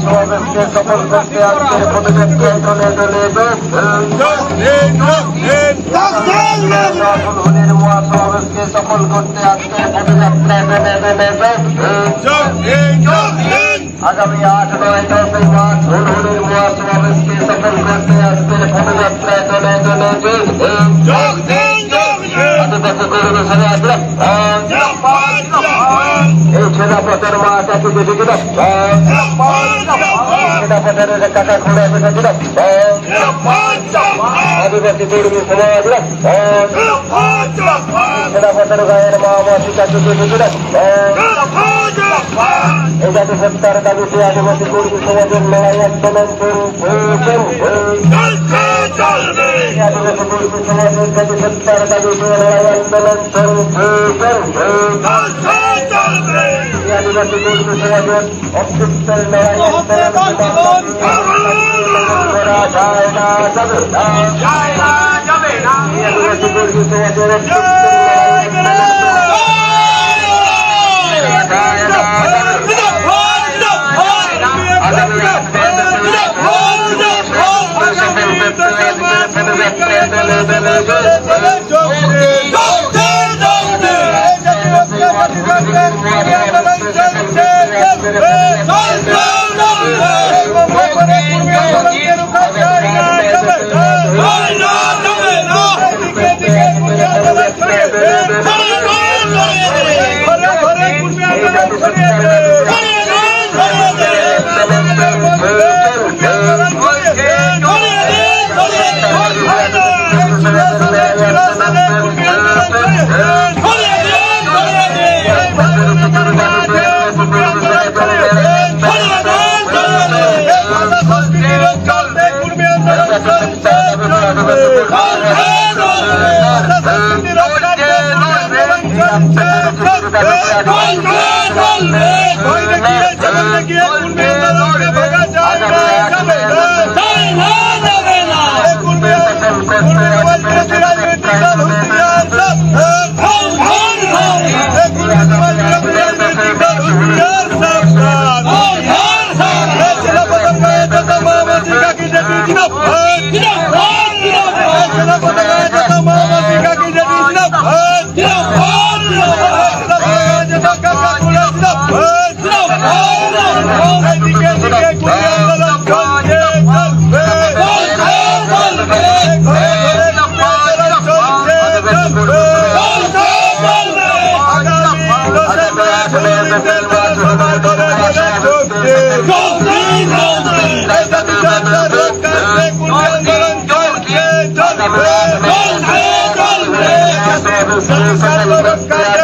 সমাবেশকে সফল করতে আজকের পদযাত্রায় দলে দলে রাহুলের মহাসমাবেশকে সফল করতে আজকের পদযাত্রায় দলে দলে আগামী আট নয় দশই মার্চ হুলহুলের মহাসমাবেশকে সফল করতে আজকের পদযাত্রায় দলে দলে আদিবাসী মা তাকে বেঁচে দিল ছেলেপথের কাকা খোলা বেঁচে দিল আদিবাসী কর্মী সমাজ ছেলেপথের গায়ের মা মাসি তাকে বেঁচে দিল এই জাতি সত্তার দাবিতে আদিবাসী কর্মী সমাজের লড়াই আন্দোলন চলছেন আদিবাসী কর্মী সমাজের জাতি সত্তার দাবিতে লড়াই আন্দোলন চলছেন কর্মী সমাজের অস্তিত্বের করা যায় না যাবে না কর্মী সমাজের অস্তিত্বের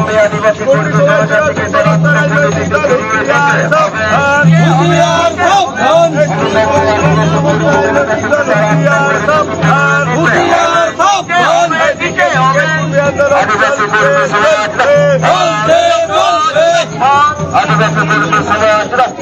হবে আদিবাসী কর্মী সমাজ আদিবাসী কর্মী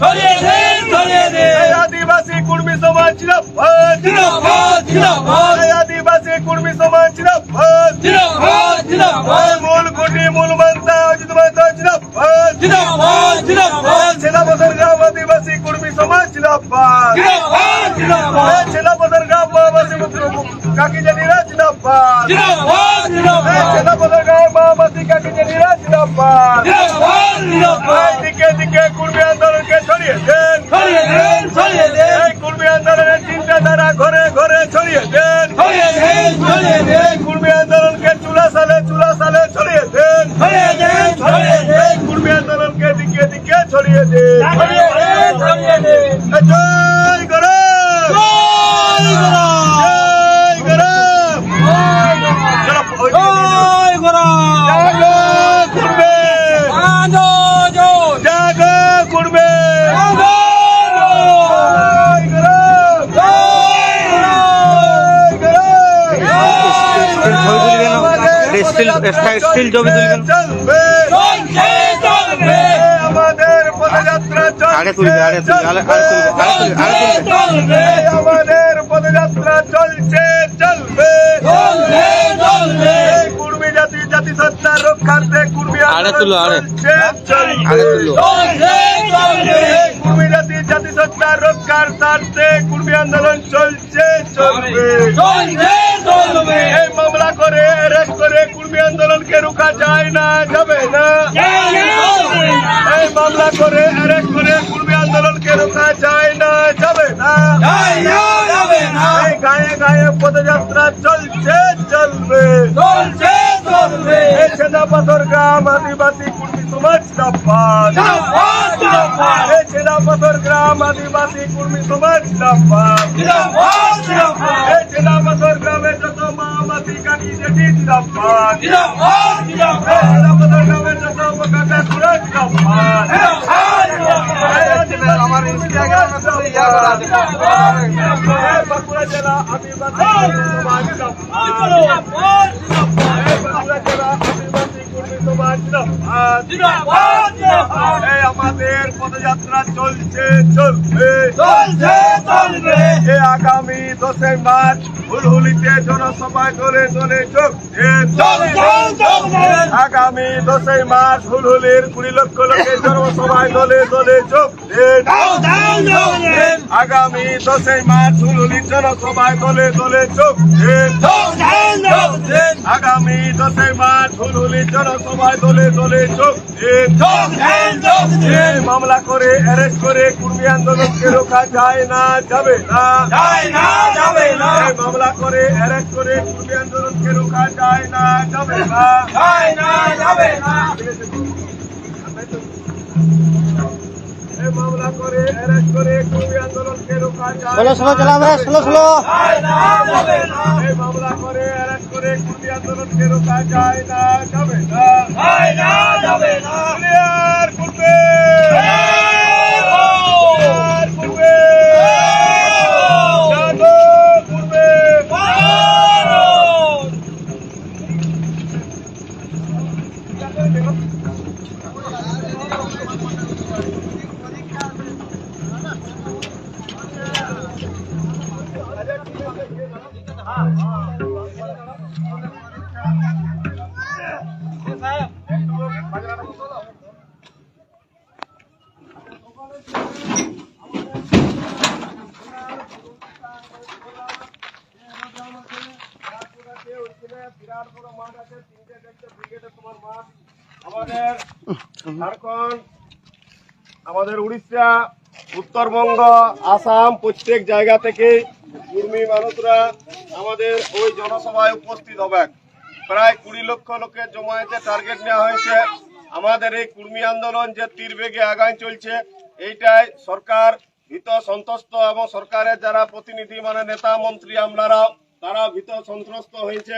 ছড়িয়ে দে। ছড়িয়ে দিন ছড়িয়ে দিন আদিবাসী কুর্মী সমাজ জিন্দাবাদ। জিন্দাবাদ জিন্দাবাদ। আদিবাসী কুর্মী সমাজ জিন্দাবাদ। জিন্দাবাদ জিন্দাবাদ। মূল কোটি মূল মন্ত্রা অজিত মাতা জিন্দাবাদ। জিন্দাবাদ জিন্দাবাদ। ছেলাপথর গ্রাম আদিবাসী কুর্মী সমাজ জিন্দাবাদ। জিন্দাবাদ জিন্দাবাদ। ছেলাপথর গ্রাম আদিবাসী কাকি জানিরা জিন্দাবাদ। জিন্দাবাদ জিন্দাবাদ। আদিবাসী কাকি জানিরা জিন্দাবাদ। জিন্দাবাদ জিন্দাবাদ। দিকে দিকে কুর্মী ছড়িয়ে দেন। ছড়িয়ে দিন ছড়িয়ে দিন। এই কুর্মী আন্দোলনের চিন্তাধারা ঘরে ঘরে ছড়িয়ে দেন। ছড়িয়ে দিন ছড়িয়ে দিন। কুর্মী আন্দোলনকে চুলা সালে চুলা সালে ছড়িয়ে দেন। ছড়িয়ে দিন ছড়িয়ে দিন। কুর্মী আন্দোলনকে দিকে দিকে ছড়িয়ে দেন। ছড়িয়ে দিন ছড়িয়ে দিন। জয় গরম জয় গরম জয় গরম জয় গরম স্টিল ছবি তুলবেন চলবে চলছে চলবে আমাদের পদযাত্রা চলছে আগে তুলবে আগে তুলবে আগে তুলবে আগে তুলবে। চলবে আমাদের পদযাত্রা চলছে চলবে। রক্ষার্থে কুর্মী আরে তুলো, আরে। চলছে। তুলো। চলছে চলবে এই কুর্মী জাতি জাতিসত্তা রক্ষার স্বার্থে কুর্মী আন্দোলন চলছে চলবে। চলবে। এই মামলা করে অ্যারেস্ট করে কুর্মী আন্দোলনকে রোকা যায় না যাবে না। এই মামলা করে অ্যারেস্ট করে কুর্মী আন্দোলনকে রোকা যায় না যাবে না যাবে না। এই গায়ে গায়ে পদযাত্রা এই সেনাপাথর গ্রাম আদিবাসী কুর্মী সমাজ জিন্দাবাদ জিন্দাবাদ জিন্দাবাদ এই সেনাপাথর গ্রাম আদিবাসী কুর্মী সমাজ জিন্দাবাদ জিন্দাবাদ জিন্দাবাদ এই সেনাপাথর গ্রামে যত মামাতি কাকি জেঠি জিন্দাবাদ জিন্দাবাদ এই জিন্দাবাদ সেনাপাথর গ্রামে যত কাকা খুড়া জিন্দাবাদ জিন্দাবাদ আমার বাঁকুড়া জেলা আদিবাসী পদযাত্রা চলছে চলছে। চলছে চলবে এ আগামী দশই মার্চ হুলহুলিতে জনসভা করে চলে চলছে চলছে। আগামী দশই মার্চ হুলহুলির কুড়ি লক্ষ লোকের জনসভায় দলে দলে যোগ দেন। আগামী দশই মার্চ হুলহুলির জনসভায় দলে দলে যোগ দেন। আগামী দশই মার্চ হুলহুলির জনসভায় দলে দলে যোগ দেন। মামলা করে অ্যারেস্ট করে কুর্মী আন্দোলনকে রোকা যায় না যাবে না। মামলা করে অ্যারেস্ট করে কুর্মী আন্দোলনকে রোকা যায় না যাবে না। যায় না যাবে না। এই মামলা করে অ্যারেস্ট করে কুর্মী আন্দোলনকে রোকা যায় ষোলো ষোলো চালাবে স্লো স্লো যায় না যাবে না। এই মামলা করে অ্যারেস্ট করে কুর্মী আন্দোলনকে রোকা যায় না যাবে না। যাবে না। বিরাট বড় মাঠ আছে তিনটে চারটে ব্রিগেডের তোমার মাঠ আমাদের ঝাড়খণ্ড, আমাদের উড়িষ্যা, উত্তরবঙ্গ, আসাম প্রত্যেক জায়গা থেকে কুর্মী মানুষরা আমাদের ওই জনসভায় উপস্থিত হবে প্রায় কুড়ি লক্ষ লোকের জমায়েতে টার্গেট নেওয়া হয়েছে। আমাদের এই কুর্মী আন্দোলন যে তীর বেগে আগায় চলছে, এইটাই সরকার ভীত সন্তুষ্ট এবং সরকারের যারা প্রতিনিধি মানে নেতা, মন্ত্রী, আমলারাও তারা ভীত সন্ত্রস্ত হয়েছে।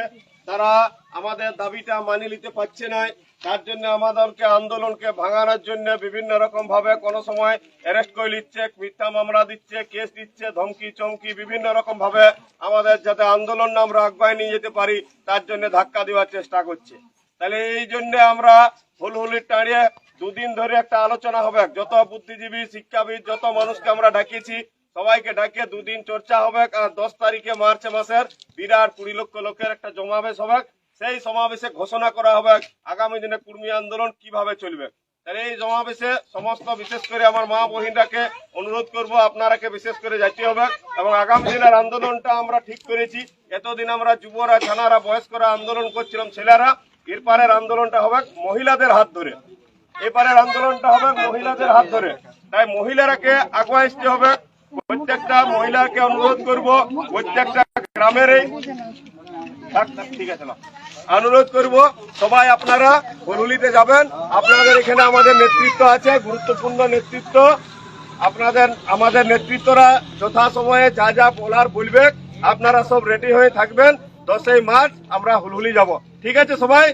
তারা আমাদের দাবিটা মানি নিতে পারছে না তার জন্য আমাদেরকে আন্দোলনকে ভাঙানোর জন্য বিভিন্ন রকম ভাবে কোনো সময় অ্যারেস্ট করে নিচ্ছে, মিথ্যা মামলা দিচ্ছে কেস দিচ্ছে, ধমকি, চমকি, বিভিন্ন রকম ভাবে আমাদের যাতে আন্দোলন আমরা আগুয়ায় নিয়ে যেতে পারি, তার জন্য ধাক্কা দেওয়ার চেষ্টা করছে। তাহলে এই জন্য আমরা হুল হুলহুলি টাড়িয়ে দুদিন ধরে একটা আলোচনা হবে। যত বুদ্ধিজীবী, শিক্ষাবিদ, যত মানুষকে আমরা ডাকিয়েছি সবাইকে ডাকিয়ে দুদিন চর্চা হবে আর দশ তারিখে মার্চ মাসের বিরাট কুড়ি লক্ষ লোকের একটা জমাবেশ হবে। সেই সমাবেশে ঘোষণা করা হবে আগামী দিনে কুর্মী আন্দোলন কীভাবে চলবে। এই সমাবেশে সমস্ত, বিশেষ করে আমার মা বহিনটাকে অনুরোধ করব, আপনারাকে বিশেষ করে যাইতে হবে। এবং আগামী দিনের আন্দোলনটা আমরা ঠিক করেছি। এতদিন আমরা যুবরা, ছানারা, বয়স্করা আন্দোলন করছিলাম, ছেলেরা, এরপরের আন্দোলনটা হবে মহিলাদের হাত ধরে। এপারের আন্দোলনটা হবে মহিলাদের হাত ধরে। তাই মহিলারাকে আগুয়া আসতে হবে। প্রত্যেকটা মহিলাকে অনুরোধ করব, প্রত্যেকটা গ্রামের ঠিক আছে। অনুরোধ করব, সবাই আপনারা হলুলিতে যাবেন। আপনাদের এখানে আমাদের নেতৃত্ব আছে, গুরুত্বপূর্ণ নেতৃত্ব। আপনাদের, আমাদের নেতৃত্বরা যথাসময়ে যা যা বলার বলবে, আপনারা সব রেডি হয়ে থাকবেন। দশই মার্চ আমরা হুলহুলি যাব। ঠিক আছে, সবাই?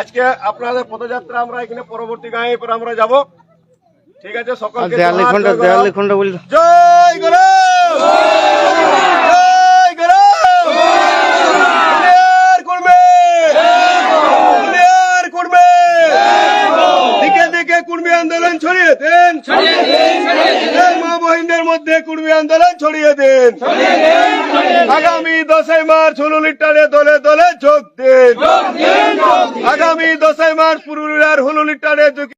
আজকে আপনাদের পদযাত্রা আমরা এখানে পরবর্তী গাঁয়ে আমরা যাব। ঠিক আছে সকলকে দেয়াল লিখনটা দেয়াল লিখনটা বলি জয় গরম জয় গরম ক্লিয়ার করবে ক্লিয়ার করবে দিকে দিকে কুর্মী আন্দোলন ছড়িয়ে দেন। মা বহিনদের মধ্যে কুর্মী আন্দোলন ছড়িয়ে দেন। আগামী দশই মার্চ হুলুলির টানে দলে দলে যোগ দেন। আগামী দশই মার্চ পুরুলিয়ার যোগ